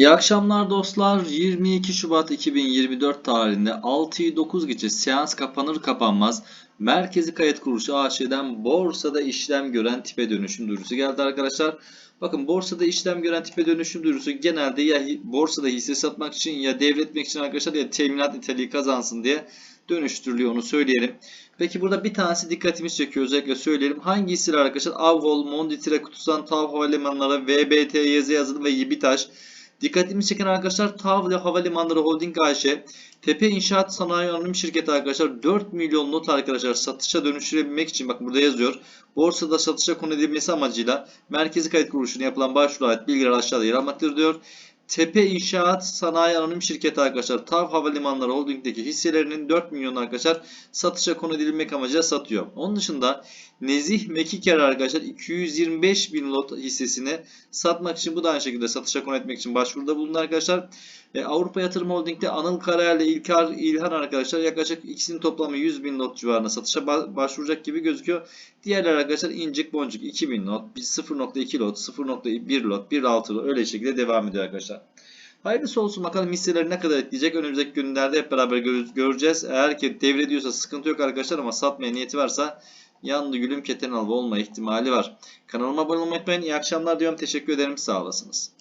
İyi akşamlar dostlar. 22 Şubat 2024 tarihinde 6'yı 9 geçe seans kapanır kapanmaz Merkezi Kayıt Kuruluşu AŞ'den borsada işlem gören tipe dönüşüm duyurusu geldi arkadaşlar. Bakın borsada işlem gören tipe dönüşüm duyurusu genelde ya borsada hisse satmak için ya devretmek için arkadaşlar ya teminat niteliği kazansın diye dönüştürülüyor onu söyleyelim. Peki burada bir tanesi dikkatimizi çekiyor özellikle söyleyelim. Hangi hisseler arkadaşlar? Avvol, Monditire, Kutusan, Tav Havalimanları, VBT, YZ yazılı ve Yibitaş. Dikkatimi çeken arkadaşlar TAV Havalimanları Holding AŞ, Tepe İnşaat Sanayi Anonim Şirketi arkadaşlar 4 milyon not arkadaşlar satışa dönüştürebilmek için bakın burada yazıyor. Borsada satışa konu edilmesi amacıyla Merkezi Kayıt Kuruluşu'na yapılan başvuru ait bilgiler aşağıda yer almaktadır diyor. Tepe İnşaat Sanayi Anonim Şirketi arkadaşlar TAV Havalimanları Holding'deki hisselerinin 4 milyon arkadaşlar satışa konu edilmek amacıyla satıyor. Onun dışında Nezih Mekiker arkadaşlar 225 bin lot hissesini satmak için bu da aynı şekilde satışa konu etmek için başvuruda bulundu arkadaşlar. E, Avrupa Yatırım Holding'de Anıl Karayel ile İlkar İlhan arkadaşlar yaklaşık ikisinin toplamı 100 bin lot civarında satışa ba- başvuracak gibi gözüküyor. Diğerler arkadaşlar incik boncuk 2000 lot, 0.2 lot, 0.1 lot, 1.6 lot öyle şekilde devam ediyor arkadaşlar. Hayırlısı olsun bakalım hisseleri ne kadar etkileyecek önümüzdeki günlerde hep beraber gö- göreceğiz. Eğer ki devrediyorsa sıkıntı yok arkadaşlar ama satmaya niyeti varsa yandı gülüm keten alva olma ihtimali var. Kanalıma abone olmayı unutmayın. İyi akşamlar diyorum. Teşekkür ederim. Sağ olasınız.